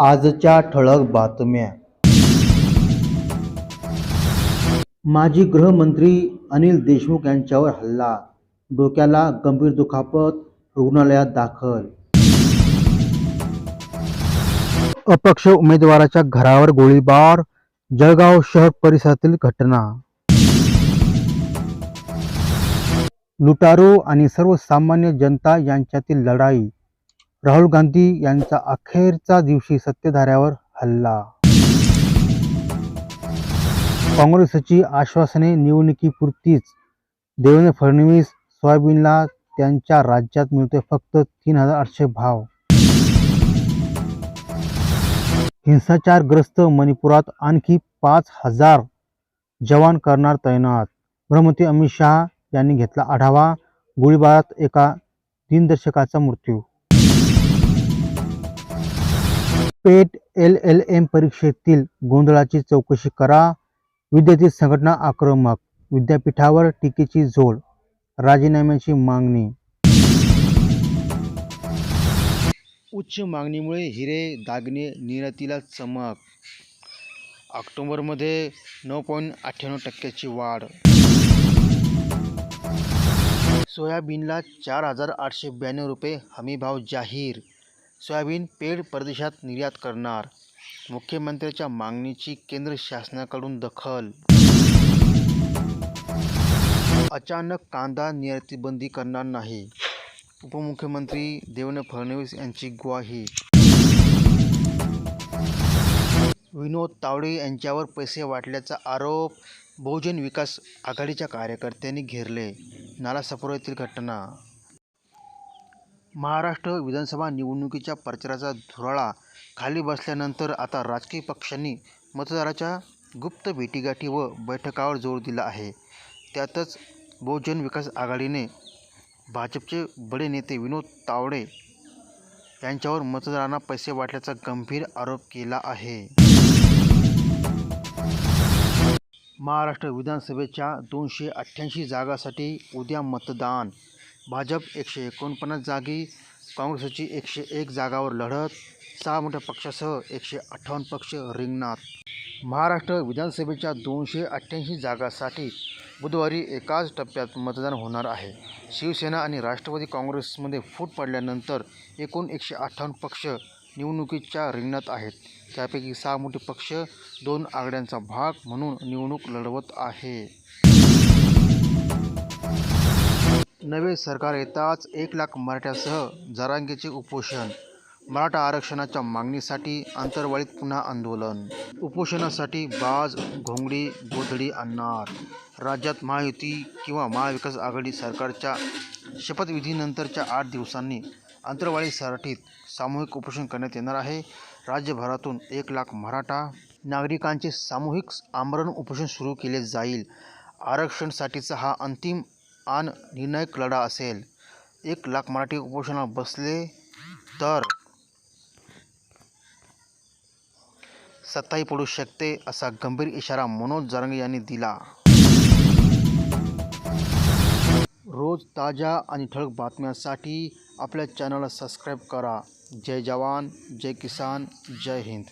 आजच्या ठळक बातम्या. माजी गृहमंत्री अनिल देशमुख यांच्यावर हल्ला. डोक्याला गंभीर दुखापत रुग्णालयात दाखल. अपक्ष उमेदवाराच्या घरावर गोळीबार जळगाव शहर परिसरातील घटना. लुटारू आणि सर्वसामान्य जनता यांच्यातील लढाई. राहुल गांधी यांचा अखेरचा दिवशी सत्तेधाऱ्यावर हल्ला. काँग्रेसची आश्वासने निवडणुकीपुरतीच. देवेंद्र फडणवीस सोयाबीनला त्यांच्या राज्यात मिळतोय फक्त तीन हजार आठशे भाव. हिंसाचारग्रस्त मणिपुरात आणखी पाच हजार जवान करणार तैनात. गृहमंत्री अमित शहा यांनी घेतला आढावा. गोळीबारात एका दिनदर्शकाचा मृत्यू. पेट एल एल एम परीक्षेतील गोंधळाची चौकशी करा. विद्यार्थी संघटना आक्रमक. विद्यापीठावर टीकेची झोड. राजीनाम्याची मागणी. उच्च मागणीमुळे हिरे दागिने निर्यातीला चमक. ऑक्टोबरमध्ये नऊ पॉईंट अठ्ठ्याण्णव टक्क्याची वाढ. सोयाबीनला चार हजार आठशे ब्याण्णव रुपये हमीभाव जाहीर. सोयाबीन पेड परदेशात निर्यात करणार. मुख्यमंत्र्यांच्या मागणीची केंद्र शासनाकडून दखल. अचानक कांदा निर्यातीबंदी करणार नाही. उपमुख्यमंत्री देवेंद्र फडणवीस यांची ग्वाही. विनोद तावडे यांच्यावर पैसे वाटल्याचा आरोप बहुजन विकास आघाडीच्या कार्यकर्त्यांनी घेरले. नालासोपारा येथील घटना महाराष्ट्र विधानसभा निवडणुकीच्या प्रचाराचा धुराळा खाली बसल्यानंतर आता राजकीय पक्षांनी मतदाराच्या गुप्त भेटीगाठी व बैठकावर जोर दिला आहे. त्यातच बहुजन विकास आघाडीने भाजपचे बडे नेते विनोद तावडे यांच्यावर मतदारांना पैसे वाटल्याचा गंभीर आरोप केला आहे. महाराष्ट्र विधानसभेच्या दोनशे अठ्ठ्याऐंशी जागासाठी उद्या मतदान भाजप एकशे एकोणपन्नास जागी काँग्रेसची एकशे एक जागावर लढत सहा मोठ्या पक्षासह एकशे अठ्ठावन्न पक्ष रिंगणात. महाराष्ट्र विधानसभेच्या दोनशे अठ्ठ्याऐंशी जागासाठी बुधवारी एकाच टप्प्यात मतदान होणार आहे. शिवसेना आणि राष्ट्रवादी काँग्रेसमध्ये फूट पडल्यानंतर एकूण एकशे अठ्ठावन्न पक्ष निवडणुकीच्या रिंगणात आहेत. त्यापैकी सहा मोठे पक्ष दोन आघाड्यांचा भाग म्हणून निवडणूक लढवत आहे. नवे सरकार येताच एक लाख मराठ्यासह जरांगेचे उपोषण. मराठा आरक्षणाच्या मागणीसाठी आंतरवाळीत पुन्हा आंदोलन. उपोषणासाठी बाज घोंगडी गोधडी आणणार. राज्यात महायुती किंवा महाविकास आघाडी सरकारच्या शपथविधीनंतरच्या आठ दिवसांनी अंतरवाळी सामूहिक उपोषण करण्यात येणार आहे. राज्यभरातून एक लाख मराठा नागरिकांचे सामूहिक आमरण उपोषण सुरू केले जाईल. आरक्षणसाठीचा हा अंतिम आणि निर्णायक लढा असेल. एक लाख मराठी उपोषणाला बसले तर सत्ताही पडू शकते असा गंभीर इशारा मनोज जरंगे यांनी दिला. रोज ताज्या आणि ठळक बातम्यांसाठी आपल्या चॅनलला सबस्क्राईब करा. जय जवान जय किसान जय हिंद.